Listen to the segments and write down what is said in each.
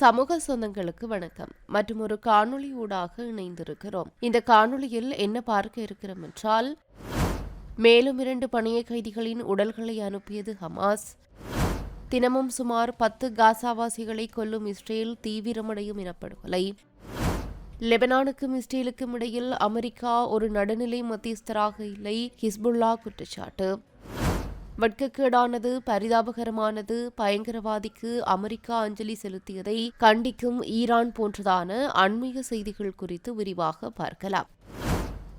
சமூக சொந்தங்களுக்கு வணக்கம். மற்றும் ஒரு காணொளி ஊடாக இணைந்திருக்கிறோம். இந்த காணொளியில் என்ன பார்க்க இருக்கிறோம் என்றால் மேலும் இரண்டு பணிய கைதிகளின் உடல்களை அனுப்பியது ஹமாஸ். தினமும் சுமார் பத்து காசாவாசிகளை கொல்லும் இஸ்ரேல் தீவிரமடையும் எனப்படுகொலை. லெபனானுக்கும் இஸ்ரேலுக்கும் இடையில் அமெரிக்கா ஒரு நடுநிலை மத்தியஸ்தராக இல்லை ஹிஸ்புல்லா குற்றச்சாட்டு. வெட்கக்கேடானது பரிதாபகரமானது பயங்கரவாதிக்கு அமெரிக்கா அஞ்சலி செலுத்தியதை கண்டிக்கும் ஈரான் போன்றதான அண்மைய செய்திகள் குறித்து விரிவாக பார்க்கலாம்.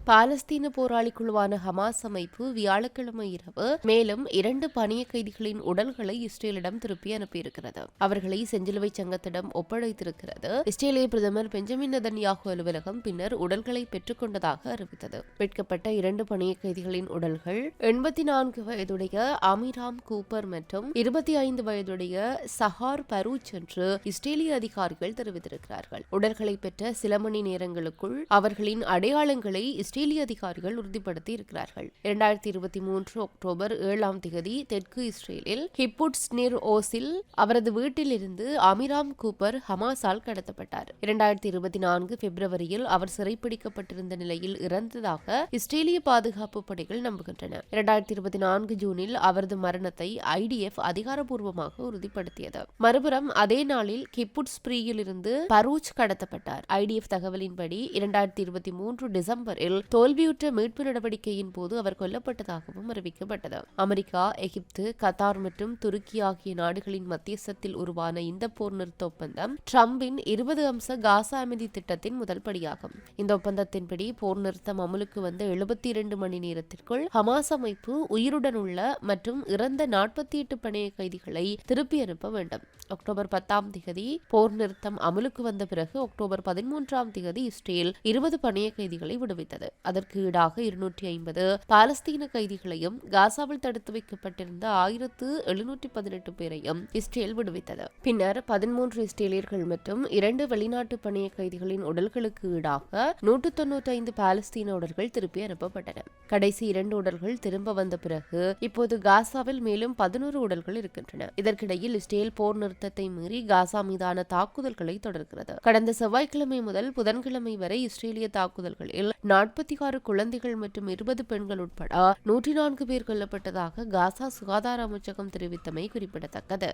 பாலஸ்தீன போராளி குழுவான ஹமாஸ் அமைப்பு வியாழக்கிழமை இரவு மேலும் இரண்டு பணிய கைதிகளின் உடல்களை இஸ்ரேலிடம் திருப்பி அனுப்பியிருக்கிறது. அவர்களை செஞ்சிலுவை சங்கத்திடம் ஒப்படைத்திருக்கிறது. இஸ்ரேலிய பிரதமர் பெஞ்சமின் நதன்யாகு அலுவலகம் பின்னர் உடல்களை பெற்றுக்கொண்டதாக அறிவித்தது. மீட்கப்பட்ட இரண்டு பணிய கைதிகளின் உடல்கள் எண்பத்தி நான்கு வயதுடைய அமிராம் கூப்பர் மற்றும் இருபத்தி ஐந்து வயதுடைய சஹார் பரூச் என்று இஸ்ரேலிய அதிகாரிகள் தெரிவித்திருக்கிறார்கள். உடல்களை பெற்ற சில மணி நேரங்களுக்குள் அவர்களின் அடையாளங்களை இஸ்ரேலிய அதிகாரிகள் உறுதிப்படுத்தி இருக்கிறார்கள். இரண்டாயிரத்தி இருபத்தி மூன்று அக்டோபர் ஏழாம் திகதி தெற்கு இஸ்ரேலில் ஹிப்புட்ஸ் நிர் ஓஸில் அவரது வீட்டில் இருந்து அமிராம் கூப்பர் ஹமாஸால் கடத்தப்பட்டார். இரண்டாயிரத்தி இருபத்தி நான்கு பிப்ரவரியில் அவர் சிறைப்பிடிக்கப்பட்டிருந்த நிலையில் இறந்ததாக இஸ்ரேலிய பாதுகாப்பு படைகள் நம்புகின்றன. இரண்டாயிரத்தி இருபத்தி நான்கு ஜூனில் அவரது மரணத்தை ஐடிஎஃப் அதிகாரப்பூர்வமாக உறுதிப்படுத்தியது. மறுபுறம் அதே நாளில் கிப்புட்ஸ் ஸ்பிரீயில் இருந்து பரூச் கடத்தப்பட்டார் ஐடிஎஃப் தகவலின்படி இரண்டாயிரத்தி இருபத்தி மூன்று டிசம்பரில் தோல்வியுற்ற மீட்பு நடவடிக்கையின் போது அவர் கொல்லப்பட்டதாகவும் அறிவிக்கப்பட்டது. அமெரிக்கா எகிப்து கத்தார் மற்றும் துருக்கி ஆகிய நாடுகளின் மத்தியஸ்தத்தில் உருவான இந்த போர் நிறுத்த ஒப்பந்தம் டிரம்பின் இருபது அம்ச காசா அமைதி திட்டத்தின் முதல் படியாகும். இந்த ஒப்பந்தத்தின்படி போர் நிறுத்தம் அமலுக்கு வந்த எழுபத்தி இரண்டு மணி நேரத்திற்குள் ஹமாஸ் அமைப்பு உயிருடன் உள்ள மற்றும் இறந்த நாற்பத்தி எட்டு பணைய கைதிகளை திருப்பி அனுப்ப வேண்டும். அக்டோபர் பத்தாம் திகதி போர் நிறுத்தம் அமலுக்கு வந்த பிறகு அக்டோபர் பதிமூன்றாம் திகதி இஸ்ரேல் இருபது பணைய கைதிகளை விடுவித்தது. அதற்கு ஈடாக இருநூற்றி ஐம்பது பாலஸ்தீன கைதிகளையும் காசாவில் தடுத்து வைக்கப்பட்டிருந்த ஆயிரத்து எழுநூற்றி பதினெட்டு பேரையும் இஸ்ரேல் விடுவித்தது. பின்னர் பதிமூன்று இஸ்ரேலியர்கள் மற்றும் இரண்டு வெளிநாட்டு பணிய கைதிகளின் உடல்களுக்கு ஈடாக நூற்று தொன்னூற்றி ஐந்து பாலஸ்தீன உடல்கள் திருப்பி அனுப்பப்பட்டன. கடைசி இரண்டு உடல்கள் திரும்ப வந்த பிறகு இப்போது காசாவில் மேலும் பதினோரு உடல்கள் இருக்கின்றன. இதற்கிடையில் இஸ்ரேல் போர் நிறுத்தத்தை மீறி காசா மீதான தாக்குதல்களை தொடர்கிறது. கடந்த செவ்வாய்க்கிழமை முதல் புதன்கிழமை வரை இஸ்ரேலிய தாக்குதல்களில் நாற்பத்தி ஆறு குழந்தைகள் மற்றும் இருபது பெண்கள் உட்பட நூற்றி நான்கு பேர் கொல்லப்பட்டதாக காசா சுகாதார அமைச்சகம் தெரிவித்தமை குறிப்பிடத்தக்கது.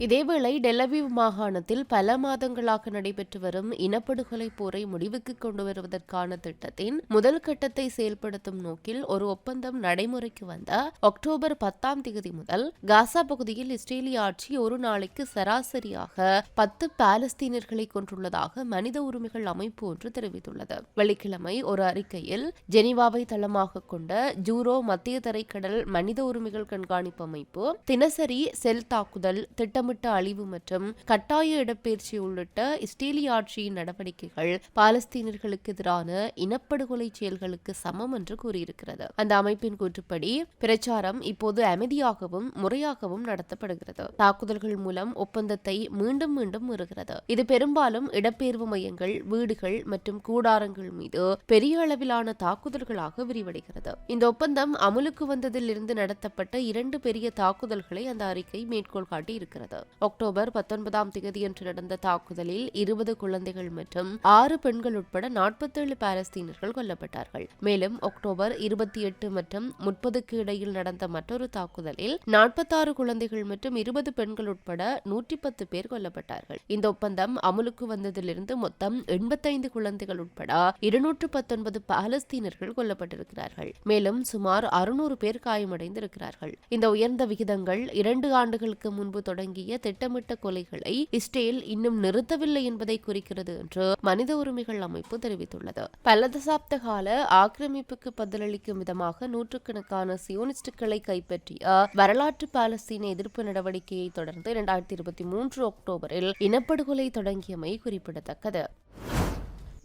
இதேவேளை டெலவிவ் மாகாணத்தில் பல மாதங்களாக நடைபெற்று வரும் இனப்படுகொலை போரை முடிவுக்கு கொண்டு வருவதற்கான திட்டத்தின் முதல் கட்டத்தை செயல்படுத்தும் நோக்கில் ஒரு ஒப்பந்தம் நடைமுறைக்கு வந்த அக்டோபர் பத்தாம் தேதி முதல் காசா பகுதியில் இஸ்ரேலிய ஆட்சி ஒரு நாளைக்கு சராசரியாக பத்து பாலஸ்தீனர்களை கொண்டுள்ளதாக மனித உரிமைகள் அமைப்பு ஒன்று தெரிவித்துள்ளது. வெள்ளிக்கிழமை ஒரு அறிக்கையில் ஜெனீவாவை தளமாக கொண்ட ஜூரோ மத்திய தரைக்கடல் மனித உரிமைகள் கண்காணிப்பு அமைப்பு தினசரி செல் தாக்குதல் திட்டம் திட்டமிட்ட அழிவு மற்றும் கட்டாய இடப்பெயர்ச்சி உள்ளிட்ட இஸ்ரேலிய ஆட்சியின் நடவடிக்கைகள் பாலஸ்தீனர்களுக்கு எதிரான இனப்படுகொலை செயல்களுக்கு சமம் என்று கூறியிருக்கிறது. அந்த அமைப்பின் கூற்றுப்படி பிரச்சாரம் இப்போது அமைதியாகவும் முறையாகவும் நடத்தப்படுகிறது. தாக்குதல்கள் மூலம் ஒப்பந்தத்தை மீண்டும் மீண்டும் வருகிறது இது பெரும்பாலும் இடப்பெயர்வு மையங்கள் வீடுகள் மற்றும் கூடாரங்கள் மீது பெரிய அளவிலான தாக்குதல்களாக விரிவடைகிறது. இந்த ஒப்பந்தம் அமுலுக்கு வந்ததில் இருந்து நடத்தப்பட்ட இரண்டு பெரிய தாக்குதல்களை அந்த அறிக்கை மேற்கோள் காட்டி இருக்கிறது அக்டோபர் பத்தொன்பதாம் தேதியன்று நடந்த தாக்குதலில் இருபது குழந்தைகள் மற்றும் ஆறு பெண்கள் உட்பட நாற்பத்தேழு பாலஸ்தீனர்கள் கொல்லப்பட்டார்கள். மேலும் அக்டோபர் இருபத்தி எட்டு மற்றும் முப்பதுக்கு இடையில் நடந்த மற்றொரு தாக்குதலில் நாற்பத்தாறு குழந்தைகள் மற்றும் இருபது பெண்கள் உட்பட நூற்றி பத்து பேர் கொல்லப்பட்டார்கள். இந்த ஒப்பந்தம் அமலுக்கு வந்ததிலிருந்து மொத்தம் எண்பத்தைந்து குழந்தைகள் உட்பட இருநூற்று பத்தொன்பது பாலஸ்தீனர்கள் கொல்லப்பட்டிருக்கிறார்கள். மேலும் சுமார் அறுநூறு பேர் காயமடைந்திருக்கிறார்கள். இந்த உயர்ந்த விகிதங்கள் இரண்டு ஆண்டுகளுக்கு முன்பு தொடங்கி தொடங்கிய திட்டமிட்ட கொலைகளை இஸ்ரேல் இன்னும் நிறுத்தவில்லை என்பதை குறிக்கிறது என்று மனித உரிமைகள் அமைப்பு தெரிவித்துள்ளது. பல தசாப்த கால ஆக்கிரமிப்புக்கு பதிலளிக்கும் விதமாக நூற்றுக்கணக்கான சியோனிஸ்டுகளை கைப்பற்றிய வரலாற்று பாலஸ்தீன எதிர்ப்பு நடவடிக்கையை தொடர்ந்து இரண்டாயிரத்தி இருபத்தி மூன்று அக்டோபரில் இனப்படுகொலை தொடங்கியமை குறிப்பிடத்தக்கது.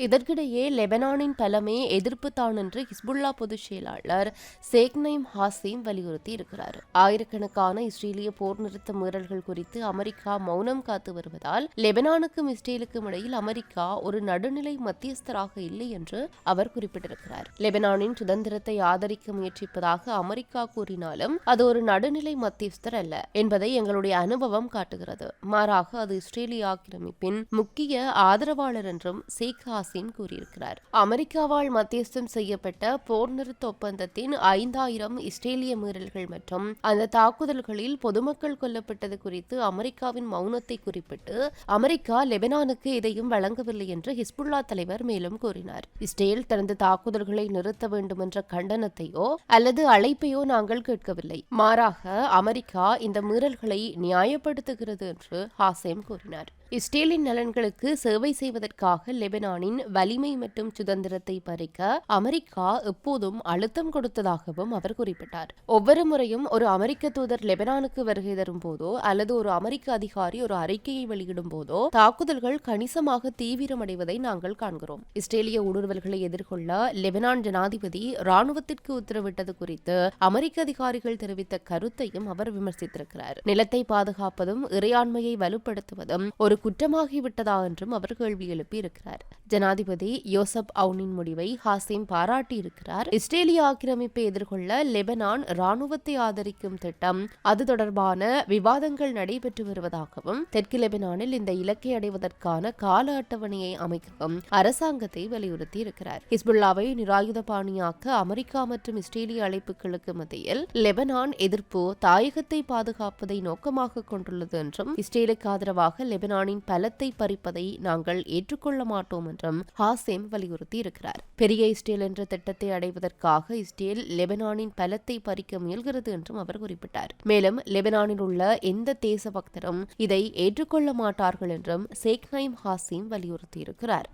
இதற்கிடையே லெபனானின் பலமே எதிர்ப்பு தான் என்று ஹிஸ்புல்லா பொதுச் செயலாளர் சேக்னைம் ஹாசிம் வலியுறுத்தி இருக்கிறார். ஆயிரக்கணக்கான இஸ்ரேலிய போர் நிறுத்த மீறல்கள் குறித்து அமெரிக்கா மௌனம் காத்து வருவதால் லெபனானுக்கும் இஸ்ரேலுக்கும் இடையில் அமெரிக்கா ஒரு நடுநிலை மத்தியஸ்தராக இல்லை என்று அவர் குறிப்பிட்டிருக்கிறார். லெபனானின் சுதந்திரத்தை ஆதரிக்க முயற்சிப்பதாக அமெரிக்கா கூறினாலும் அது ஒரு நடுநிலை மத்தியஸ்தர் அல்ல என்பதை எங்களுடைய அனுபவம் காட்டுகிறது. மாறாக அது இஸ்ரேலிய ஆக்கிரமிப்பின் முக்கிய ஆதரவாளர் என்றும் சேக் ஹாசிம் கூறியிருக்கிறார். அமெரிக்காவால் மத்தியஸ்தம் செய்யப்பட்ட போர் நிறுத்த ஒப்பந்தத்தின் ஐந்தாயிரம் இஸ்ரேலிய மீறல்கள் மற்றும் அந்த தாக்குதல்களில் பொதுமக்கள் கொல்லப்பட்டது குறித்து அமெரிக்காவின் மௌனத்தை குறிப்பிட்டு அமெரிக்கா லெபனானுக்கு எதையும் வழங்கவில்லை என்று ஹிஸ்புல்லா தலைவர் மேலும் கூறினார். இஸ்ரேல் தனது தாக்குதல்களை நிறுத்த வேண்டும் என்ற கண்டனத்தையோ அல்லது அழைப்பையோ நாங்கள் கேட்கவில்லை. மாறாக அமெரிக்கா இந்த மீறல்களை நியாயப்படுத்துகிறது என்று ஹாசேம் கூறினார். இஸ்ரேலின் நலன்களுக்கு சேவை செய்வதற்காக லெபனானின் வலிமை மற்றும் சுதந்திரத்தை பறிக்க அமெரிக்கா எப்போதும் அழுத்தம் கொடுத்ததாகவும் அவர் குறிப்பிட்டார். ஒவ்வொரு முறையும் ஒரு அமெரிக்க தூதர் லெபனானுக்கு வருகை தரும் போதோ அல்லது ஒரு அமெரிக்க அதிகாரி ஒரு அறிக்கையை வெளியிடும் போதோ தாக்குதல்கள் கணிசமாக தீவிரமடைவதை நாங்கள் காண்கிறோம். இஸ்ரேலிய ஊடுருவல்களை எதிர்கொள்ள லெபனான் ஜனாதிபதி ராணுவத்திற்கு உத்தரவிட்டது குறித்து அமெரிக்க அதிகாரிகள் தெரிவித்த கருத்தையும் அவர் விமர்சித்திருக்கிறார். நிலத்தை பாதுகாப்பதும் இறையாண்மையை வலுப்படுத்துவதும் ஒரு குற்றமாகிவிட்டதா என்றும் அவர் கேள்வி எழுப்பியிருக்கிறார். ஜனாதிபதி யோசப் அவுனின் முடிவை ஹாசிம் பாராட்டியிருக்கிறார். இஸ்ரேலிய ஆக்கிரமிப்பை எதிர்கொள்ள லெபனான் ராணுவத்தை ஆதரிக்கும் திட்டம் அது தொடர்பான விவாதங்கள் நடைபெற்று வருவதாகவும் தெற்கு லெபனானில் இந்த இலக்கை அடைவதற்கான கால அட்டவணையை அமைக்கவும் அரசாங்கத்தை வலியுறுத்தி இருக்கிறார் ஹிஸ்புல்லாவை நிராயுத பாணியாக்க அமெரிக்கா மற்றும் இஸ்ரேலிய அழைப்புகளுக்கு மத்தியில் லெபனான் எதிர்ப்பு தாயகத்தை பாதுகாப்பதை நோக்கமாக கொண்டுள்ளது என்றும் இஸ்ரேலுக்கு ஆதரவாக லெபனானின் பலத்தை பறிப்பதை நாங்கள் ஏற்றுக்கொள்ள மாட்டோம் என்றும் ஹாசேம் வலியுறுத்தி இருக்கிறார் பெரிய இஸ்ரேல் என்ற திட்டத்தை அடைவதற்காக இஸ்ரேல் லெபனானின் பலத்தை பறிக்க முயல்கிறது என்றும் அவர் குறிப்பிட்டார். மேலும் லெபனானில் உள்ள எந்த தேச பக்தரும் இதை ஏற்றுக்கொள்ள மாட்டார்கள் என்றும் சேக்னைம் ஹாசிம் வலியுறுத்தியிருக்கிறார்.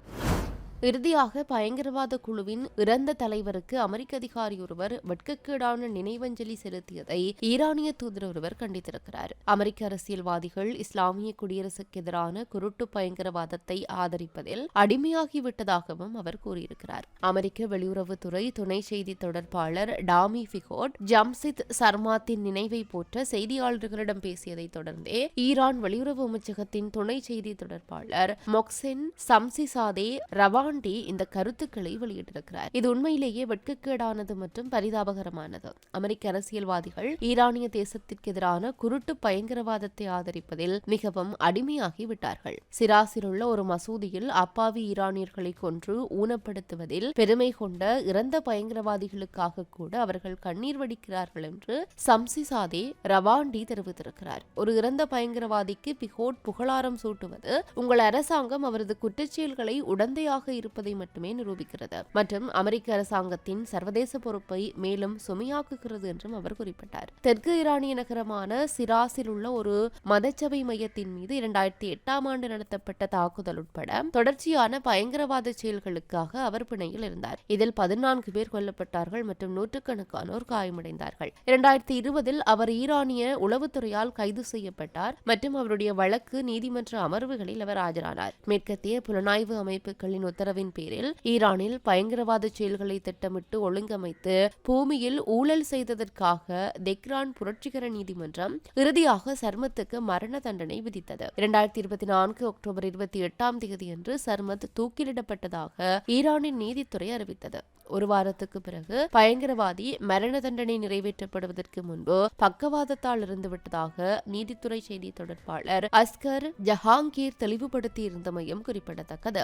இறுதியாக பயங்கரவாத குழுவின் இறந்த தலைவருக்கு அமெரிக்க அதிகாரி ஒருவர் வெட்கக்கேடான நினைவஞ்சலி செலுத்தியதை ஈரானிய தூதர் ஒருவர் கண்டித்திருக்கிறார். அமெரிக்க அரசியல்வாதிகள் இஸ்லாமிய குடியரசுக்கு எதிரான குருட்டு பயங்கரவாதத்தை ஆதரிப்பதில் அடிமையாகிவிட்டதாகவும் அவர் கூறியிருக்கிறார். அமெரிக்க வெளியுறவுத்துறை துணை செய்தி தொடர்பாளர் டாமி ஃபிகோட் ஜம்சித் சர்மாத்தின் நினைவை போற்ற செய்தியாளர்களிடம் பேசியதை தொடர்ந்தே ஈரான் வெளியுறவு அமைச்சகத்தின் துணை செய்தி தொடர்பாளர் மொக்சின் சம்சிசாதே ரவா தாண்டி இந்த கருத்துக்களை வெளியிட்டிருக்கிறார். இது உண்மையிலேயே வெட்கக்கேடானது மற்றும் பரிதாபகரமானது. அமெரிக்க அரசியல்வாதிகள் ஈரானிய தேசத்திற்கு எதிரான குருட்டு பயங்கரவாதத்தை ஆதரிப்பதில் மிகவும் அடிமையாகி விட்டார்கள் சிராசில் உள்ள ஒரு மசூதியில் அப்பாவி ஈரானியர்களை கொன்று ஊனப்படுத்துவதில் பெருமை கொண்ட இறந்த பயங்கரவாதிகளுக்காக கூட அவர்கள் கண்ணீர் வடிக்கிறார்கள் என்று சம்சி சாதே ரவாண்டி தெரிவித்திருக்கிறார். ஒரு இறந்த பயங்கரவாதிக்கு பிகோட் புகழாரம் சூட்டுவது உங்கள் அரசாங்கம் அவரது குற்றச்செயல்களை உடந்தையாக இருப்பதை மட்டுமே நிரூபிக்கிறது. மற்றும் அமெரிக்க அரசாங்கத்தின் சர்வதேச பொறுப்பை மேலும் சுமையாக்குகிறது என்றும் அவர் குறிப்பிட்டார். தெற்கு ஈரானிய நகரமான சிராசில் உள்ள ஒரு மதச்சபை மையத்தின் மீது இரண்டாயிரத்தி எட்டாம் ஆண்டு நடத்தப்பட்ட தாக்குதல் உட்பட தொடர்ச்சியான பயங்கரவாத செயல்களுக்காக அவர் பிணையில் இருந்தார். இதில் பதினான்கு பேர் கொல்லப்பட்டார்கள் மற்றும் நூற்றுக்கணக்கானோர் காயமடைந்தார்கள். இரண்டாயிரத்தி இருபதில் அவர் ஈரானிய உளவுத்துறையால் கைது செய்யப்பட்டார் மற்றும் அவருடைய வழக்கு நீதிமன்ற அமர்வுகளில் அவர் ஆஜரானார். மேற்கத்திய புலனாய்வு அமைப்புகளின் உத்தரவு உத்தரவின் பேரில் ஈரானில் பயங்கரவாத செயல்களை திட்டமிட்டு ஒழுங்கமைத்து பூமியில் ஊழல் செய்ததற்காக தெக்ரான் புரட்சிகர நீதிமன்றம் இறுதியாக சர்மத்துக்கு மரண தண்டனை விதித்தது. இரண்டாயிரத்தி இருபத்தி நான்கு அக்டோபர் இருபத்தி எட்டாம் தேதியன்று சர்மத் தூக்கிலிடப்பட்டதாக ஈரானின் நீதித்துறை அறிவித்தது. ஒரு வாரத்துக்கு பிறகு பயங்கரவாதி மரண தண்டனை நிறைவேற்றப்படுவதற்கு முன்பு பக்கவாதத்தால் இருந்துவிட்டதாக நீதித்துறை செய்தி தொடர்பாளர் அஸ்கர் ஜஹாங்கீர் தெளிவுபடுத்தியிருந்தமையும் குறிப்பிடத்தக்கது.